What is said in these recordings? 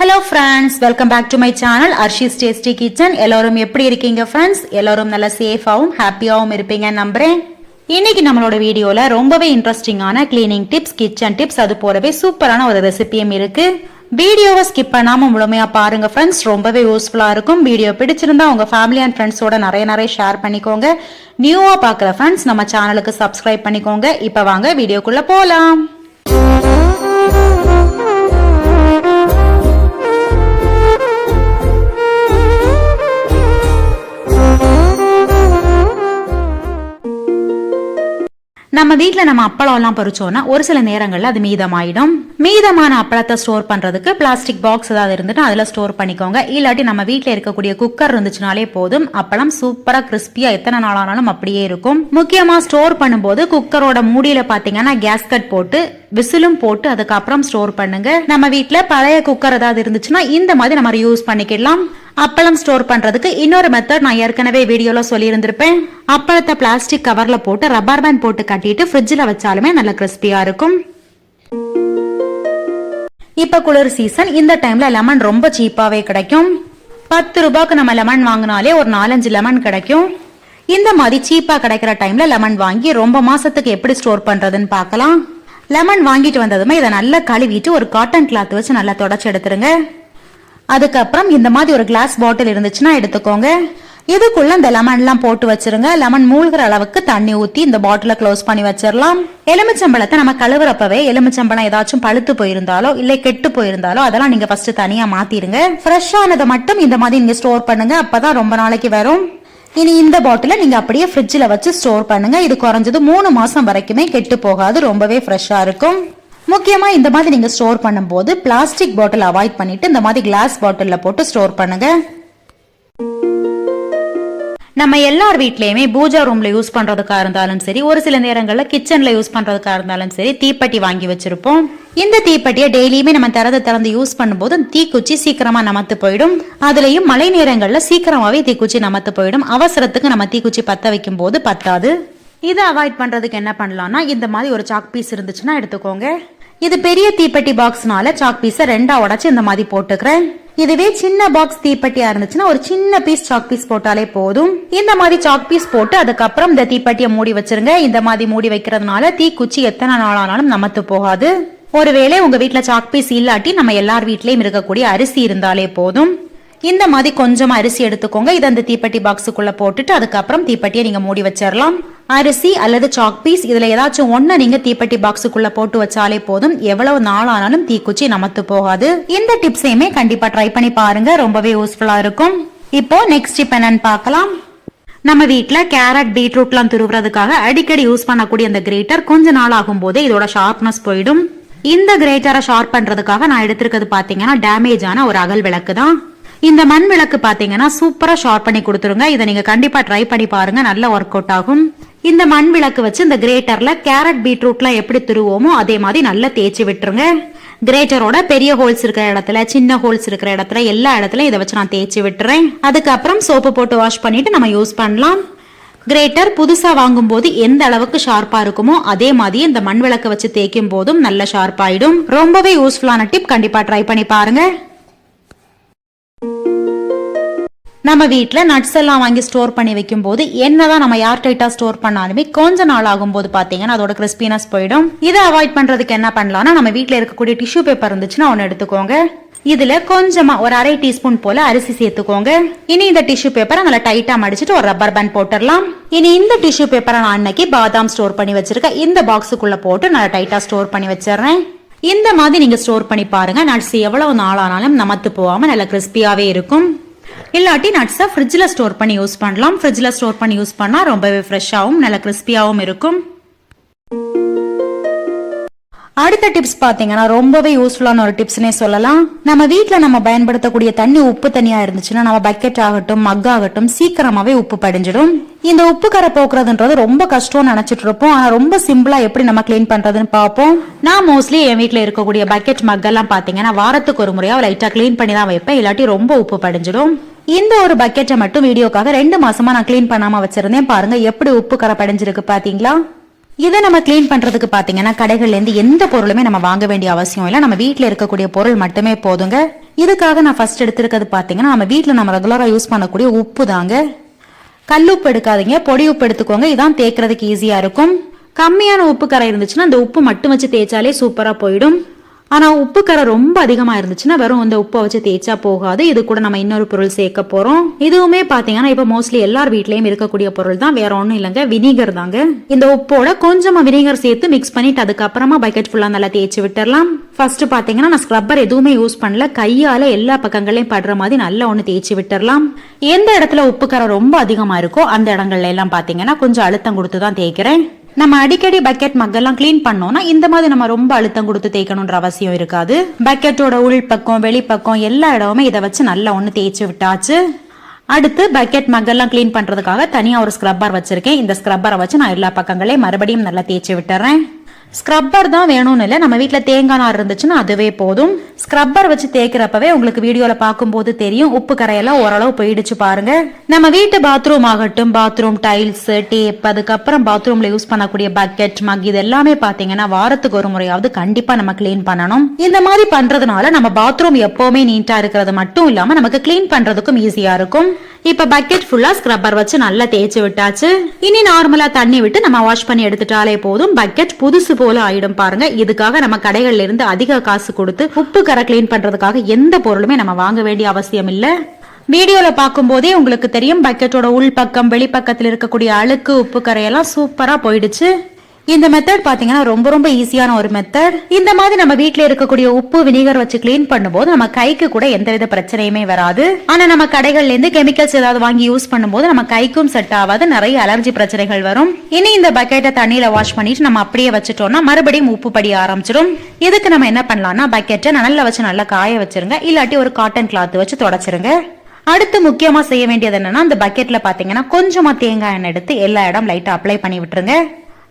Hello friends welcome back to my channel Arshi's tasty kitchen எல்லோரும் எப்படி இருக்கீங்க friends எல்லோரும் நல்லா சேஃபாகவும் ஹாப்பியாகவும் இருப்பீங்க நம்புறேன். இன்னைக்கு நம்மளோட வீடியோல ரொம்பவே இன்ட்ரெஸ்டிங்கான கிளீனிங் டிப்ஸ் கிச்சன் டிப்ஸ் அது போலவே சூப்பரான ஒரு ரெசிபியும் இருக்கு. வீடியோவை ஸ்கிப் பண்ணாம முழுமையா பாருங்க ஃப்ரெண்ட்ஸ் ரொம்பவே யூஸ்ஃபுல்லா இருக்கும். வீடியோ பிடிச்சிருந்தா உங்க ஃபேமிலி அண்ட் ஃப்ரெண்ட்ஸோட நிறைய நிறைய ஷேர் பண்ணிக்கோங்க. நியூவா பார்க்குற ஃப்ரெண்ட்ஸ் நம்ம சேனலுக்கு சப்ஸ்கிரைப் பண்ணிக்கோங்க. இப்போ வாங்க வீடியோக்குள்ள போலாம். நம்ம வீட்டில் நம்ம அப்பளம் எல்லாம் பறிச்சோம்னா ஒரு சில நேரங்களில் அது மீதமாயிடும். மீதமான அப்பளத்தை ஸ்டோர் பண்ணுறதுக்கு பிளாஸ்டிக் பாக்ஸ் ஏதாவது இருந்துட்டு அதில் ஸ்டோர் பண்ணிக்கோங்க. இல்லாட்டி நம்ம வீட்டில் இருக்கக்கூடிய குக்கர் இருந்துச்சுனாலே போதும். அப்பளம் சூப்பராக கிறிஸ்பியாக எத்தனை நாளானாலும் அப்படியே இருக்கும். முக்கியமாக ஸ்டோர் பண்ணும்போது குக்கரோட மூடியில் பார்த்தீங்கன்னா கேஸ்கட் போட்டு விசிலும் போட்டு அதுக்கப்புறம் ஸ்டோர் பண்ணுங்க. நம்ம வீட்டில் பழைய குக்கர் ஏதாவது இருந்துச்சுன்னா இந்த மாதிரி நம்ம யூஸ் பண்ணிக்கலாம் அப்பளம் ஸ்டோர் பண்றதுக்கு இன்னொரு மெத்தட் நான் ஏற்கனவே வீடியோவில் சொல்லியிருந்திருப்பேன். அப்பளத்தை பிளாஸ்டிக் கவர்ல போட்டு ரப்பர் பேண்ட் போட்டு கட்டிட்டு ஃப்ரிட்ஜில் வச்சாலுமே நல்ல கிறிஸ்பியாக இருக்கும். இப்போ குளிர் சீசன் இந்த டைம்ல லெமன் ரொம்ப சீப்பாகவே கிடைக்கும். பத்து ரூபாய்க்கு நம்ம லெமன் வாங்கினாலே ஒரு நாலஞ்சு லெமன் கிடைக்கும். இந்த மாதிரி சீப்பாக கிடைக்கிற டைமில் லெமன் வாங்கி ரொம்ப மாசத்துக்கு எப்படி ஸ்டோர் பண்றதுன்னு பார்க்கலாம். லெமன் வாங்கிட்டு வந்ததுமே இதை நல்லா கழுவிட்டு ஒரு காட்டன் கிளாத் வச்சு நல்லா தொடச்சி எடுத்துருங்க. அதுக்கப்புறம் இந்த மாதிரி ஒரு கிளாஸ் பாட்டில் இருந்துச்சுன்னா எடுத்துக்கோங்க. இதுக்குள்ள இந்த லெமன்லாம் போட்டு வச்சிருங்க. லெமன் மூழ்கிற அளவுக்கு தண்ணி ஊத்தி இந்த பாட்டில க்ளோஸ் பண்ணி வச்சிடலாம் எலுமிச்சம்பழத்தை நம்ம கழுவுறப்பவே எலுமிச்சம்பழம் ஏதாச்சும் பழுத்து போயிருந்தாலோ இல்லை கெட்டு போயிருந்தாலோ அதெல்லாம் நீங்க ஃபர்ஸ்ட் தனியா மாத்திருங்க ஃப்ரெஷ் ஆனதை மட்டும் இந்த மாதிரி நீங்க ஸ்டோர் பண்ணுங்க. அப்பதான் ரொம்ப நாளைக்கு வரும். இனி இந்த பாட்டில நீங்க அப்படியே ஃப்ரிட்ஜில் வச்சு ஸ்டோர் பண்ணுங்க. இது குறைஞ்சது மூணு மாசம் வரைக்குமே கெட்டு போகாது. ரொம்பவே ஃப்ரெஷ்ஷா இருக்கும். முக்கியமாக இந்த மாதிரி நீங்கள் ஸ்டோர் பண்ணும்போது பிளாஸ்டிக் பாட்டில் அவாய்ட் பண்ணிட்டு இந்த மாதிரி கிளாஸ் பாட்டிலில் போட்டு ஸ்டோர் பண்ணுங்கள் நம்ம எல்லார் வீட்லேயுமே பூஜா ரூமில் யூஸ் பண்ணுறதுக்காக இருந்தாலும் சரி ஒரு சில நேரங்களில் கிச்சனில் யூஸ் பண்ணுறதுக்காக இருந்தாலும் சரி தீப்பெட்டி வாங்கி வச்சிருப்போம். இந்த தீப்பெட்டியை டெய்லியுமே நம்ம திறந்து திறந்து யூஸ் பண்ணும்போது தீக்குச்சி சீக்கிரமாக நமத்து போயிடும். அதுலேயும் மழை நேரங்களில் சீக்கிரமாகவே தீக்குச்சி நமத்து போயிடும். அவசரத்துக்கு நம்ம தீக்குச்சி பற்ற வைக்கும் போது பத்தாது. இதை அவாய்ட் பண்ணுறதுக்கு என்ன பண்ணலாம்னா இந்த மாதிரி ஒரு சாக் பீஸ் இருந்துச்சுன்னா எடுத்துக்கோங்க. இது பெரிய தீப்பெட்டி பாக்ஸ்னால சாக் பீஸை ரெண்டா உடச்சு இந்த மாதிரி போட்டுக்கிறேன். இதுவே சின்ன பாக்ஸ் தீப்பெட்டியா இருந்துச்சுன்னா ஒரு சின்ன பீஸ் சாக் பீஸ் போட்டாலே போதும். இந்த மாதிரி சாக் பீஸ் போட்டு அதுக்கப்புறம் இந்த தீப்பெட்டியை மூடி வச்சிருங்க. இந்த மாதிரி மூடி வைக்கிறதுனால தீக்குச்சி எத்தனை நாள் ஆனாலும் நமத்து போகாது. ஒருவேளை உங்க வீட்டுல சாக் பீஸ் இல்லாட்டி நம்ம எல்லார் வீட்லயும் இருக்கக்கூடிய அரிசி இருந்தாலே போதும். இந்த மாதிரி கொஞ்சமா அரிசி எடுத்துக்கோங்க. இதை அந்த தீப்பெட்டி பாக்ஸுக்குள்ள போட்டுட்டு அதுக்கப்புறம் தீப்பெட்டியை நீங்க மூடி வச்சிடலாம் அரிசி அல்லது சாக் பீஸ் இதில் ஏதாச்சும் ஒன்று நீங்கள் தீப்பெட்டி பாக்ஸுக்குள்ளே போட்டு வச்சாலே போதும். எவ்வளவு நாளானாலும் தீக்குச்சி நமத்து போகாது. இந்த டிப்ஸையுமே கண்டிப்பாக ட்ரை பண்ணி பாருங்க. ரொம்பவே யூஸ்ஃபுல்லாக இருக்கும். இப்போ நெக்ஸ்ட் டிப் என்னன்னு பார்க்கலாம். நம்ம வீட்டில் கேரட் பீட்ரூட்லாம் துருவுறதுக்காக அடிக்கடி யூஸ் பண்ணக்கூடிய அந்த கிரேட்டர் கொஞ்ச நாள் ஆகும் போதே இதோட ஷார்ப்னஸ் போயிடும். இந்த கிரேட்டரை ஷார்ப் பண்ணுறதுக்காக நான் எடுத்திருக்கிறது பார்த்தீங்கன்னா டேமேஜ் ஆன ஒரு அகல் விளக்கு தான் இந்த மண் விளக்கு பாத்தீங்கன்னா சூப்பரா ஷார்ப் பண்ணி கொடுத்துருங்க. இதை நீங்க கண்டிப்பா ட்ரை பண்ணி பாருங்க. நல்ல ஒர்க் அவுட் ஆகும். இந்த மண் விளக்கு வச்சு இந்த கிரேட்டர்ல கேரட் பீட்ரூட்லாம் எப்படி துருவோமோ அதே மாதிரி நல்லா தேய்ச்சி விட்டுருங்க. கிரேட்டரோட பெரிய ஹோல்ஸ் இருக்கிற இடத்துல சின்ன ஹோல்ஸ் இருக்கிற இடத்துல எல்லா இடத்துலயும் இதை வச்சு நான் தேய்ச்சி விட்டுறேன். அதுக்கப்புறம் சோப்பு போட்டு வாஷ் பண்ணிட்டு நம்ம யூஸ் பண்ணலாம். கிரேட்டர் புதுசா வாங்கும்போது எந்த அளவுக்கு ஷார்ப்பா இருக்குமோ அதே மாதிரி இந்த மண் விளக்கு வச்சு தேய்க்கும் போதும் நல்ல ஷார்ப் ஆயிடும். ரொம்பவே யூஸ்ஃபுல்லான டிப் கண்டிப்பா ட்ரை பண்ணி பாருங்க. நம்ம வீட்டில் நட்ஸ் எல்லாம் வாங்கி ஸ்டோர் பண்ணி வைக்கும்போது என்னதான் நம்ம யார் டைட்டா ஸ்டோர் பண்ணாலுமே கொஞ்ச நாள் ஆகும்போது பார்த்தீங்கன்னா அதோட கிறிஸ்பினஸ் போயிடும். இதை அவாய்ட் பண்றதுக்கு என்ன பண்ணலாம்னா நம்ம வீட்டில் இருக்கக்கூடிய டிஷ்யூ பேப்பர் இருந்துச்சுன்னா ஒன்று எடுத்துக்கோங்க. இதுல கொஞ்சமா ஒரு அரை டீஸ்பூன் போல அரிசி சேர்த்துக்கோங்க. இனி இந்த டிஷ்யூ பேப்பரை நல்லா டைட்டா மடிச்சிட்டு ஒரு ரப்பர் பேண்ட் போட்டுடலாம். இனி இந்த டிஷ்யூ பேப்பரை நான் அன்னைக்கு பாதாம் ஸ்டோர் பண்ணி வச்சிருக்கேன் இந்த பாக்ஸுக்குள்ள போட்டு நல்லா டைட்டா ஸ்டோர் பண்ணி வச்சிடுறேன். இந்த மாதிரி நீங்க ஸ்டோர் பண்ணி பாருங்க. நட்ஸ் எவ்வளவு நாளானாலும் நமத்து போகாம நல்லா கிறிஸ்பியாவே இருக்கும். இல்லாட்டி நட்ஸை ஃப்ரிட்ஜில் ஸ்டோர் பண்ணி யூஸ் பண்ணலாம். ஃப்ரிட்ஜில் ஸ்டோர் பண்ணி யூஸ் பண்ணால் ரொம்பவே ஃப்ரெஷ்ஷாகவும் நல்ல கிறிஸ்பியாகவும் இருக்கும். அடுத்த டிப்ஸ் பார்த்தீங்கன்னா ரொம்பவே யூஸ்ஃபுல்லான ஒரு டிப்ஸ்னே சொல்லலாம். நம்ம வீட்டில் நம்ம பயன்படுத்தக்கூடிய தண்ணி உப்பு தண்ணியாக இருந்துச்சுன்னா நம்ம பக்கெட் ஆகட்டும் மக் ஆகட்டும் சீக்கிரமாகவே உப்பு படிஞ்சிடும். இந்த உப்பு கரை போக்குறதுன்றது ரொம்ப கஷ்டம்னு நினைச்சிட்டு இருப்போம். ஆனால் ரொம்ப சிம்பிளாக எப்படி நம்ம க்ளீன் பண்ணுறதுன்னு பார்ப்போம். நான் மோஸ்ட்லி என் வீட்டில் இருக்கக்கூடிய பக்கெட் மக்கெல்லாம் பார்த்தீங்கன்னா வாரத்துக்கு ஒரு முறையாக லைட்டாக க்ளீன் பண்ணி தான் வைப்பேன். இல்லாட்டி ரொம்ப உப்பு படிஞ்சிடும். இந்த ஒரு பக்கெட்டை மட்டும் வீடியோக்காக ரெண்டு மாசமா நான் க்ளீன் பண்ணாம வச்சிருந்தேன். பாருங்க எப்படி உப்பு கரை படிஞ்சிருக்கு பாத்தீங்களா? இதை நம்ம க்ளீன் பண்றதுக்கு பாத்தீங்கன்னா கடைகள்லேருந்து எந்த பொருளுமே நம்ம வாங்க வேண்டிய அவசியம் இல்லை. நம்ம வீட்டில் இருக்கக்கூடிய பொருள் மட்டுமே போதுங்க. இதுக்காக நான் ஃபர்ஸ்ட் எடுத்திருக்கிறது பார்த்தீங்கன்னா நம்ம வீட்டில் நம்ம ரெகுலராக யூஸ் பண்ணக்கூடிய உப்பு தாங்க. கல்லுப்பு எடுக்காதீங்க. பொடி உப்பு எடுத்துக்கோங்க. இதான் தேய்க்கிறதுக்கு ஈஸியாக இருக்கும். கம்மியான உப்பு கரை இருந்துச்சுன்னா அந்த உப்பு மட்டும் வச்சு தேய்ச்சாலே சூப்பராக போயிடும். ஆனால் உப்பு கரை ரொம்ப அதிகமாக இருந்துச்சுன்னா வெறும் அந்த உப்பை வச்சு தேய்ச்சா போகாது. இது கூட நம்ம இன்னொரு பொருள் சேர்க்க போகிறோம் இதுவுமே பார்த்தீங்கன்னா இப்போ மோஸ்ட்லி எல்லார் வீட்லேயும் இருக்கக்கூடிய பொருள் தான். வேற ஒன்றும் இல்லைங்க. வினிகர் தாங்க. இந்த உப்போட கொஞ்சமாக வினிகர் சேர்த்து மிக்ஸ் பண்ணிட்டு அதுக்கப்புறமா பக்கெட் ஃபுல்லாக நல்லா தேய்ச்சி விட்டுறலாம். ஃபர்ஸ்ட் பார்த்தீங்கன்னா நான் ஸ்க்ரப்பர் எதுவுமே யூஸ் பண்ணல. கையால் எல்லா பக்கங்களையும் படுற மாதிரி நல்லா ஒன்று தேய்ச்சி விட்டுறலாம். எந்த இடத்துல உப்பு கரை ரொம்ப அதிகமாக இருக்கோ அந்த இடங்கள்ல எல்லாம் பார்த்தீங்கன்னா கொஞ்சம் அழுத்தம் கொடுத்து தான் தேய்க்கிறேன். நம்ம அடிக்கடி பக்கெட் மக்கெல்லாம் க்ளீன் பண்ணோம்னா இந்த மாதிரி நம்ம ரொம்ப அழுத்தம் கொடுத்து தேய்க்கணுன்ற அவசியம் இருக்காது. பக்கெட்டோட உள்பக்கம் வெளிப்பக்கம் எல்லா இடமுமே இதை வச்சு நல்லா ஒன்று தேய்ச்சி விட்டாச்சு. அடுத்து பக்கெட் மக்கெல்லாம் க்ளீன் பண்றதுக்காக தனியா ஒரு ஸ்க்ரப்பர் வச்சிருக்கேன். இந்த ஸ்க்ரப்பரை வச்சு நான் எல்லா பக்கங்களையும் மறுபடியும் நல்லா தேய்ச்சி விட்டுறேன். ஸ்க்ரப்பர் தான் வேணும்னு இல்லை. நம்ம வீட்டில் தேங்காய் நார் இருந்துச்சுன்னா அதுவே போதும். ஸ்க்ரப்பர் வச்சு தேய்க்கிறப்பவே உங்களுக்கு வீடியோவில் பார்க்கும்போது தெரியும். உப்பு கரையெல்லாம் ஓரளவு போயிடுச்சு பாருங்க. நம்ம வீட்டு பாத்ரூம் ஆகட்டும் பாத்ரூம் டைல்ஸ் டேப் அதுக்கப்புறம் பாத்ரூம்ல யூஸ் பண்ணக்கூடிய பக்கெட் மக் இது எல்லாமே பார்த்தீங்கன்னா வாரத்துக்கு ஒரு முறையாவது கண்டிப்பா நம்ம க்ளீன் பண்ணணும். இந்த மாதிரி பண்றதுனால நம்ம பாத்ரூம் எப்பவுமே நீட்டா இருக்கிறது மட்டும் இல்லாம நமக்கு க்ளீன் பண்றதுக்கும் ஈஸியா இருக்கும். இப்ப பக்கெட் ஃபுல்லா ஸ்க்ரப்பர் வச்சு நல்லா தேய்ச்சி விட்டாச்சு. இனி நார்மலா தண்ணி விட்டு நம்ம வாஷ் பண்ணி எடுத்துட்டாலே போதும். பக்கெட் புதுசு போல ஆயிடும் பாருங்க. இதுக்காக நம்ம கடைகள்ல இருந்து அதிக காசு கொடுத்து உப்பு கரை கிளீன் பண்றதுக்காக எந்த பொருளுமே நம்ம வாங்க வேண்டிய அவசியம் இல்ல. வீடியோல பார்க்கும்போதே உங்களுக்கு தெரியும். பக்கெட்டோட உள் பக்கம் வெளிப்பக்கத்தில் இருக்கக்கூடிய அழுக்கு உப்பு கரையெல்லாம் சூப்பரா போயிடுச்சு. இந்த மெத்தட் பாத்தீங்கன்னா ரொம்ப ரொம்ப ஈஸியான ஒரு மெத்தட் இந்த மாதிரி நம்ம வீட்டுல இருக்கக்கூடிய உப்பு வினிகர் வச்சு க்ளீன் பண்ணும்போது நம்ம கைக்கு கூட எந்தவித பிரச்சனையுமே வராது. ஆனா நம்ம கடைகள்ல இருந்து கெமிக்கல்ஸ் ஏதாவது வாங்கி யூஸ் பண்ணும்போது நம்ம கைக்கும் செட் ஆகாது நிறைய அலர்ஜி பிரச்சனைகள் வரும். இனி இந்த பக்கெட்டை தண்ணியில வாஷ் பண்ணிட்டு நம்ம அப்படியே வச்சுட்டோம்னா மறுபடியும் உப்பு படி ஆரம்பிச்சிடும். இதுக்கு நம்ம என்ன பண்ணலாம்னா பக்கெட்டை நல்லா வச்சு நல்லா காய வச்சிருங்க. இல்லாட்டி ஒரு காட்டன் கிளாத் வச்சு தொடச்சிருங்க. அடுத்து முக்கியமா செய்ய வேண்டியது என்னன்னா அந்த பக்கெட்ல பாத்தீங்கன்னா கொஞ்சமா தேங்காய் எண்ணெய் எடுத்து எல்லா இடம் லைட்டா அப்ளை பண்ணி விட்டுருங்க.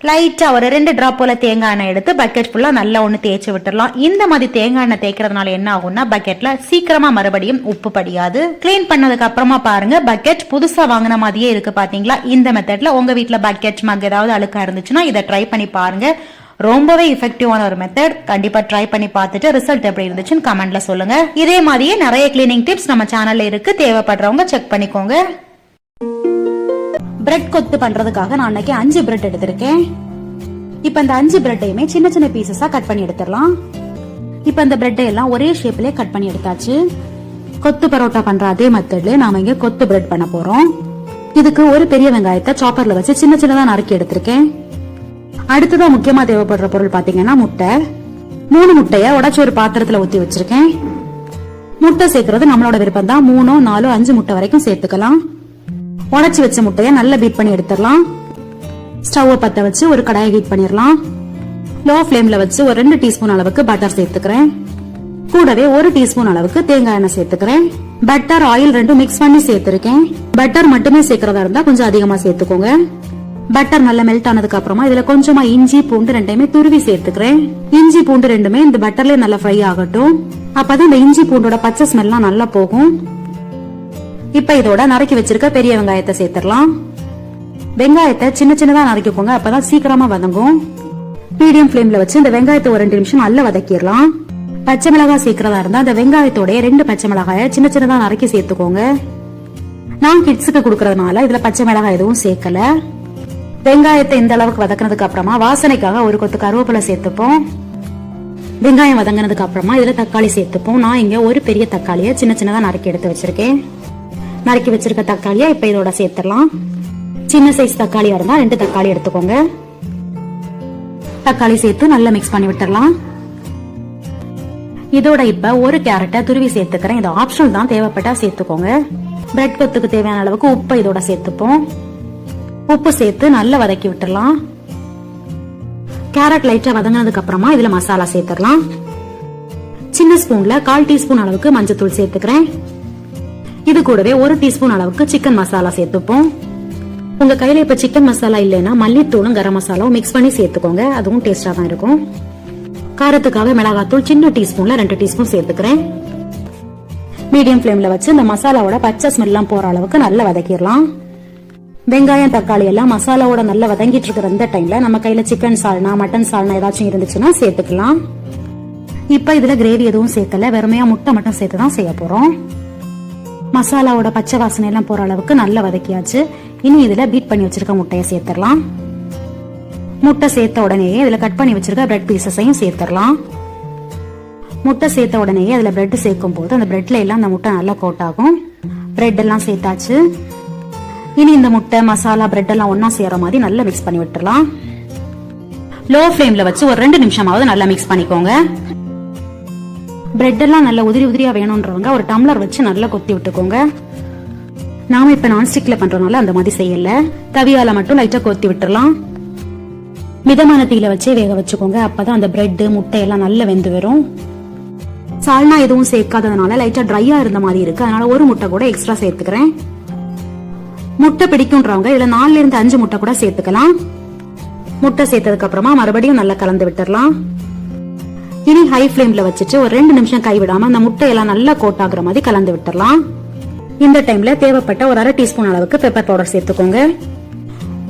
லைட்டாக ஒரு ரெண்டு ட்ராப் போல தேங்காய் எண்ணெய் எடுத்து பக்கெட் ஃபுல்லாக நல்லா ஒன்று தேய்ச்சி விட்டுடலாம் இந்த மாதிரி தேங்காய் எண்ணெய் தேய்க்கிறதுனால என்ன ஆகும்னா பக்கெட்ல சீக்கிரமா மறுபடியும் உப்பு படியாது. க்ளீன் பண்ணதுக்கு அப்புறமா பாருங்க பக்கெட் புதுசா வாங்கின மாதிரியே இருக்கு பாத்தீங்களா? இந்த மெத்தட்ல உங்க வீட்டில் பக்கெட் மக் ஏதாவது அழுக்கா இருந்துச்சுன்னா இதை ட்ரை பண்ணி பாருங்க. ரொம்பவே இஃபெக்டிவான ஒரு மெத்தட் கண்டிப்பா ட்ரை பண்ணி பார்த்துட்டு ரிசல்ட் எப்படி இருந்துச்சுன்னு கமெண்ட்ல சொல்லுங்க. இதே மாதிரியே நிறைய கிளீனிங் டிப்ஸ் நம்ம சேனல்ல இருக்கு. தேவைப்படுறவங்க செக் பண்ணிக்கோங்க. பிரெட் கொத்து பண்றதுக்காக நான் அன்னைக்கு அஞ்சு பிரெட் எடுத்திருக்கேன். இப்ப இந்த அஞ்சு பிரெட்டையுமே சின்ன சின்ன பீசஸா கட் பண்ணி எடுத்துடலாம். இப்ப இந்த பிரெட்டை எல்லாம் ஒரே ஷேப்லயே கட் பண்ணி எடுத்தாச்சு. கொத்து பரோட்டா பண்ற அதே மெத்தட்ல நாம இங்க கொத்து பிரெட் பண்ண போறோம். இதுக்கு ஒரு பெரிய வெங்காயத்தை சாப்பர்ல வச்சு சின்ன சின்னதா நறுக்கி எடுத்திருக்கேன். அடுத்ததா முக்கியமா தேவைப்படுற பொருள் பாத்தீங்கன்னா முட்டை. மூணு முட்டைய உடச்சி ஒரு பாத்திரத்துல ஊத்தி வச்சிருக்கேன். முட்டை சேர்க்கறது நம்மளோட விருப்பம் தான் மூணோ நாலோ அஞ்சு முட்டை வரைக்கும் சேர்த்துக்கலாம். உடச்சி வச்ச முட்டையை நல்லா பீட் பண்ணி எடுத்துடலாம். ஸ்டவ்வை பத்த வச்சு ஒரு கடாயை ஹீட் பண்ணிடலாம். லோ ஃப்ளேம்ல வச்சு ஒரு ரெண்டு டீஸ்பூன் அளவுக்கு பட்டர் சேர்த்துக்கிறேன். கூடவே ஒரு டீஸ்பூன் அளவுக்கு தேங்காய் எண்ணெய் சேர்த்துக்கிறேன். பட்டர் ஆயில் ரெண்டும் மிக்ஸ் பண்ணி சேர்த்திருக்கேன். பட்டர் மட்டுமே சேர்க்கறதா இருந்தா கொஞ்சம் அதிகமா சேர்த்துக்கோங்க. பட்டர் நல்லா மெல்ட் ஆனதுக்கு அப்புறமா இதுல கொஞ்சமா இஞ்சி பூண்டு ரெண்டையுமே துருவி சேர்த்துக்கிறேன். இஞ்சி பூண்டு ரெண்டுமே இந்த பட்டர்லயே நல்லா ஃப்ரை ஆகட்டும். அப்பதான் இந்த இஞ்சி பூண்டோட பச்சை ஸ்மெல்லாம் நல்லா போகும். இப்ப இதோட நறுக்கி வச்சிருக்க பெரிய வெங்காயத்தை சேர்த்துடலாம். வெங்காயத்தை சின்ன சின்னதா நறுக்கிக்கோங்க அப்பதான் சீக்கிரமா வதங்கும். மீடியம் ஃப்ளேம்ல வச்சு இந்த வெங்காயத்தை ஒரு ரெண்டு நிமிஷம் நல்லா வதக்கிடலாம். பச்சை மிளகாய் சேர்க்கறதா இருந்தா அந்த வெங்காயத்தோட ரெண்டு பச்சை மிளகாய சின்ன சின்னதா நறுக்கி சேர்த்துக்கோங்க. நான் கிட்ஸுக்கு கொடுக்கறதுனால இதுல பச்சை மிளகாய் எதுவும் சேர்க்கல. வெங்காயத்தை இந்த அளவுக்கு வதக்குனதுக்கு அப்புறமா வாசனைக்காக ஒரு கொத்து கருவேப்பிலை சேர்த்துப்போம். வெங்காயம் வதங்கினதுக்கு அப்புறமா இதுல தக்காளி சேர்த்துப்போம். நான் இங்க ஒரு பெரிய தக்காளியை சின்ன சின்னதா நறுக்கி எடுத்து வச்சிருக்கேன். நறுக்கி வச்சிருக்க தக்காளியை இப்ப இதோட சேர்த்துடலாம். சின்ன சைஸ் தக்காளியா இருந்தா ரெண்டு தக்காளி எடுத்துக்கோங்க. தக்காளி சேர்த்து நல்லா மிக்ஸ் பண்ணி விட்டுறலாம் இதோட இப்ப ஒரு கேரட்டை துருவி சேர்த்துக்கிறேன். இது ஆப்ஷனல் தான் தேவைப்பட்டா சேர்த்துக்கோங்க. பிரெட் கொத்துக்கு தேவையான அளவுக்கு உப்பை இதோட சேர்த்துப்போம். உப்பு சேர்த்து நல்லா வதக்கி விட்டுடலாம். கேரட் லைட்டா வதங்கினதுக்கு அப்புறமா இதுல மசாலா சேர்த்துடலாம். சின்ன ஸ்பூன்ல கால் டீஸ்பூன் அளவுக்கு மஞ்சள் தூள் சேர்த்துக்கிறேன். இது கூடவே ஒரு டீஸ்பூன் அளவுக்கு சிக்கன் மசாலா சேர்த்துப்போம். உங்க கையில இப்ப சிக்கன் மசாலா இல்லைன்னா மல்லித்தூளும் கரம் மசாலாவும் மிக்ஸ் பண்ணி சேர்த்துக்கோங்க. அதுவும் டேஸ்டா தான் இருக்கும். காரத்துக்காக மிளகாத்தூள் சின்ன டீஸ்பூன்ல ரெண்டு டீஸ்பூன் சேர்த்துக்கிறேன். மீடியம் ஃப்ளேம்ல வச்சு இந்த மசாலாவோட பச்சை ஸ்மெல்லாம் போற அளவுக்கு நல்லா வதக்கிடலாம். வெங்காயம் தக்காளி எல்லாம் மசாலாவோட நல்லா வதங்கிட்டு இருக்கிற இந்த டைம்ல நம்ம கையில சிக்கன் சால்னா மட்டன் சால்னா ஏதாச்சும் இருந்துச்சுன்னா சேர்த்துக்கலாம். இப்ப இதுல கிரேவி எதுவும் சேர்க்கல. வெறுமையா முட்டை மட்டும் சேர்த்து தான் செய்ய போறோம். மசாலாவோட பச்சை வாசனை எல்லாம் போற அளவுக்கு நல்லா வதக்கியாச்சு. இனி இதுல பீட் பண்ணி வச்சிருக்க முட்டையை சேர்த்துடலாம். முட்டை சேர்த்த உடனேயே இதுல கட் பண்ணி வச்சிருக்க பிரெட் பீசஸையும் சேர்த்துடலாம். முட்டை சேர்த்த உடனேயே அதுல பிரெட் சேர்க்கும் போது அந்த பிரெட்ல எல்லாம் அந்த முட்டை நல்லா கோட் ஆகும். பிரெட் எல்லாம் சேர்த்தாச்சு. இனி இந்த முட்டை மசாலா பிரெட் எல்லாம் ஒன்னா சேர மாதிரி நல்லா மிக்ஸ் பண்ணி விட்டுலாம் லோ ஃப்ளேம்ல வச்சு ஒரு ரெண்டு நிமிஷமாவது நல்லா மிக்ஸ் பண்ணிக்கோங்க. பிரெட் எல்லாம் நல்லா உதிரி உதிரியா வேணும்ன்றவங்க ஒரு டம்ளர் வச்சு நல்லா கொத்தி விட்டுக்கோங்க. நாம இப்ப நான்ஸ்டிக்ல பண்றதுனால அந்த மாதிரி செய்யல. தவியால மட்டும் லைட்டா கொத்தி விட்டுறலாம். மிதமான தீயில வச்சே வேக வச்சுக்கோங்க. அப்பதான் அந்த பிரெட் முட்டை எல்லாம் நல்லா வெந்து வரும். சால்னா எதுவும் சேர்க்காததுனால லைட்டா ட்ரையா இருந்த மாதிரி இருக்கு. அதனால ஒரு முட்டை கூட எக்ஸ்ட்ரா சேர்த்துக்கிறேன். முட்டை பிடிக்கும்ன்றவங்க இதுல நாலுல இருந்து அஞ்சு முட்டை கூட சேர்த்துக்கலாம். முட்டை சேர்த்ததுக்கு அப்புறமா மறுபடியும் நல்லா கலந்து விட்டுறலாம். இனி ஹை ஃப்ளேம்ல வச்சுட்டு ஒரு ரெண்டு நிமிஷம் கைவிடாம அந்த முட்டையெல்லாம் நல்லா கோட் ஆகுற மாதிரி கலந்து விட்டுறலாம். இந்த டைம்ல தேவைப்பட்ட ஒரு அரை டீஸ்பூன் அளவுக்கு பெப்பர் பவுடர் சேர்த்துக்கோங்க.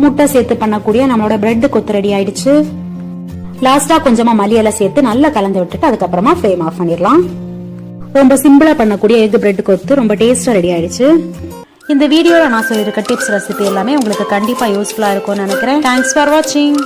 முட்டை சேர்த்து பண்ணக்கூடிய நம்மளோட பிரெட் கொத்து ரெடி ஆயிடுச்சு. லாஸ்டா கொஞ்சமா மல்லியெல்லாம் சேர்த்து நல்லா கலந்து விட்டுட்டு அதுக்கப்புறமா ஃப்ளேம் ஆஃப் பண்ணிடலாம். ரொம்ப சிம்பிளா பண்ணக்கூடிய எக் பிரெட் கொத்து ரொம்ப டேஸ்டா ரெடி ஆயிடுச்சு. இந்த வீடியோல நான் சொல்லியிருக்க டிப்ஸ் ரெசிபி எல்லாமே உங்களுக்கு கண்டிப்பா யூஸ்ஃபுல்லா இருக்கும்னு நினைக்கிறேன். தேங்க்ஸ் ஃபார் வாட்சிங்